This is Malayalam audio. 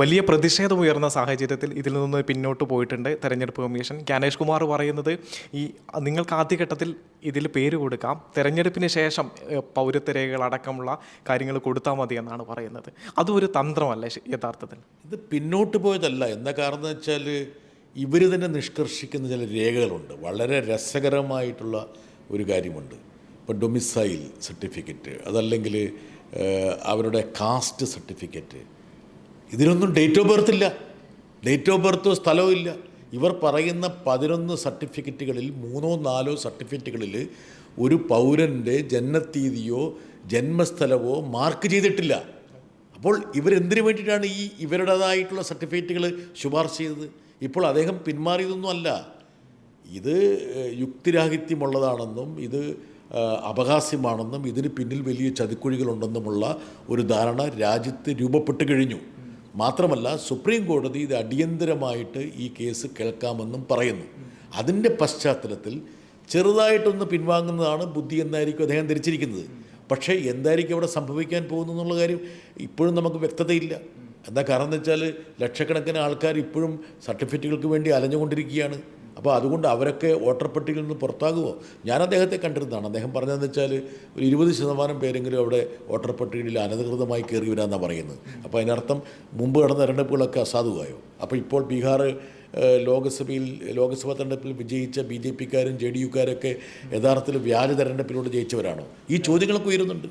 വലിയ പ്രതിഷേധം ഉയർന്ന സാഹചര്യത്തിൽ ഇതിൽ നിന്ന് പിന്നോട്ട് പോയിട്ടുണ്ട് തെരഞ്ഞെടുപ്പ് കമ്മീഷൻ. ജ്ഞാനേഷ് കുമാർ പറയുന്നത് ഈ നിങ്ങൾക്ക് ആദ്യഘട്ടത്തിൽ ഇതിൽ പേര് കൊടുക്കാം തെരഞ്ഞെടുപ്പിന് ശേഷം പൗരത്വ രേഖകൾ അടക്കമുള്ള കാര്യങ്ങൾ കൊടുത്താൽ മതി എന്നാണ് പറയുന്നത്. അതൊരു തന്ത്രമല്ലേ യഥാർത്ഥത്തിൽ. ഇത് പിന്നോട്ട് പോയതല്ല. എന്താ കാരണം എന്ന് വെച്ചാൽ ഇവർ തന്നെ നിഷ്കർഷിക്കുന്ന ചില രേഖകളുണ്ട്. വളരെ രസകരമായിട്ടുള്ള ഒരു കാര്യമുണ്ട്. ഇപ്പോൾ ഡൊമിസൈൽ സർട്ടിഫിക്കറ്റ് അതല്ലെങ്കിൽ അവരുടെ കാസ്റ്റ് സർട്ടിഫിക്കറ്റ് ഇതിനൊന്നും ഡേറ്റ് ഓഫ് ബർത്ത് ഇല്ല. ഡേറ്റ് ഓഫ് ബർത്തോ സ്ഥലവും ഇല്ല. ഇവർ പറയുന്ന പതിനൊന്ന് സർട്ടിഫിക്കറ്റുകളിൽ മൂന്നോ നാലോ സർട്ടിഫിക്കറ്റുകളിൽ ഒരു പൗരന്റെ ജന്മത്തീയതിയോ ജന്മസ്ഥലമോ മാർക്ക് ചെയ്തിട്ടില്ല. അപ്പോൾ ഇവരെന്തിനു വേണ്ടിയിട്ടാണ് ഈ ഇവരുടേതായിട്ടുള്ള സർട്ടിഫിക്കറ്റുകൾ ശുപാർശ ചെയ്തത്? ഇപ്പോൾ അദ്ദേഹം പിന്മാറിയതൊന്നും അല്ല. ഇത് യുക്തിരാഹിത്യമുള്ളതാണെന്നും ഇത് അപഹാസ്യമാണെന്നും ഇതിന് പിന്നിൽ വലിയ ചതിക്കുഴികളുണ്ടെന്നുമുള്ള ഒരു ധാരണ രാജ്യത്ത് രൂപപ്പെട്ട് കഴിഞ്ഞു. മാത്രമല്ല സുപ്രീം കോടതി ഇത് അടിയന്തരമായിട്ട് ഈ കേസ് കേൾക്കാമെന്നും പറയുന്നു. അതിന്റെ പശ്ചാത്തലത്തിൽ ചെറുതായിട്ടൊന്ന് പിൻവാങ്ങുന്നതാണ് ബുദ്ധി എന്നായിരിക്കും അദ്ദേഹം ധരിച്ചിരിക്കുന്നത്. പക്ഷേ എന്തായിരിക്കും അവിടെ സംഭവിക്കാൻ പോകുന്നു എന്നുള്ള കാര്യം ഇപ്പോഴും നമുക്ക് വ്യക്തതയില്ല. എന്താ കാരണം എന്ന് വെച്ചാൽ ലക്ഷക്കണക്കിന് ആൾക്കാർ ഇപ്പോഴും സർട്ടിഫിക്കറ്റുകൾക്ക് വേണ്ടി അലഞ്ഞുകൊണ്ടിരിക്കുകയാണ്. അപ്പോൾ അതുകൊണ്ട് അവരൊക്കെ വോട്ടർ പട്ടികയിൽ നിന്ന് പുറത്താകുമോ ഞാൻ അദ്ദേഹത്തെ കണ്ടിരുന്നതാണ്. അദ്ദേഹം പറഞ്ഞതെന്ന് വെച്ചാൽ ഒരു ഇരുപത് ശതമാനം പേരെങ്കിലും അവിടെ വോട്ടർ പട്ടികയിൽ അനധികൃതമായി കയറി വരാമെന്നാണ് പറയുന്നത്. അപ്പോൾ അതിനർത്ഥം മുമ്പ് കടന്ന തെരഞ്ഞെടുപ്പുകളൊക്കെ അസാധുവായോ? അപ്പോൾ ഇപ്പോൾ ബീഹാർ ലോക്സഭയിൽ ലോക്സഭാ തെരഞ്ഞെടുപ്പിൽ വിജയിച്ച ബി ജെ പിക്കാരും ജെ ഡി യുക്കാരൊക്കെ യഥാർത്ഥത്തിൽ വ്യാജ തെരഞ്ഞെടുപ്പിലൂടെ ജയിച്ചവരാണോ? ഈ ചോദ്യങ്ങളൊക്കെ ഉയരുന്നുണ്ട്.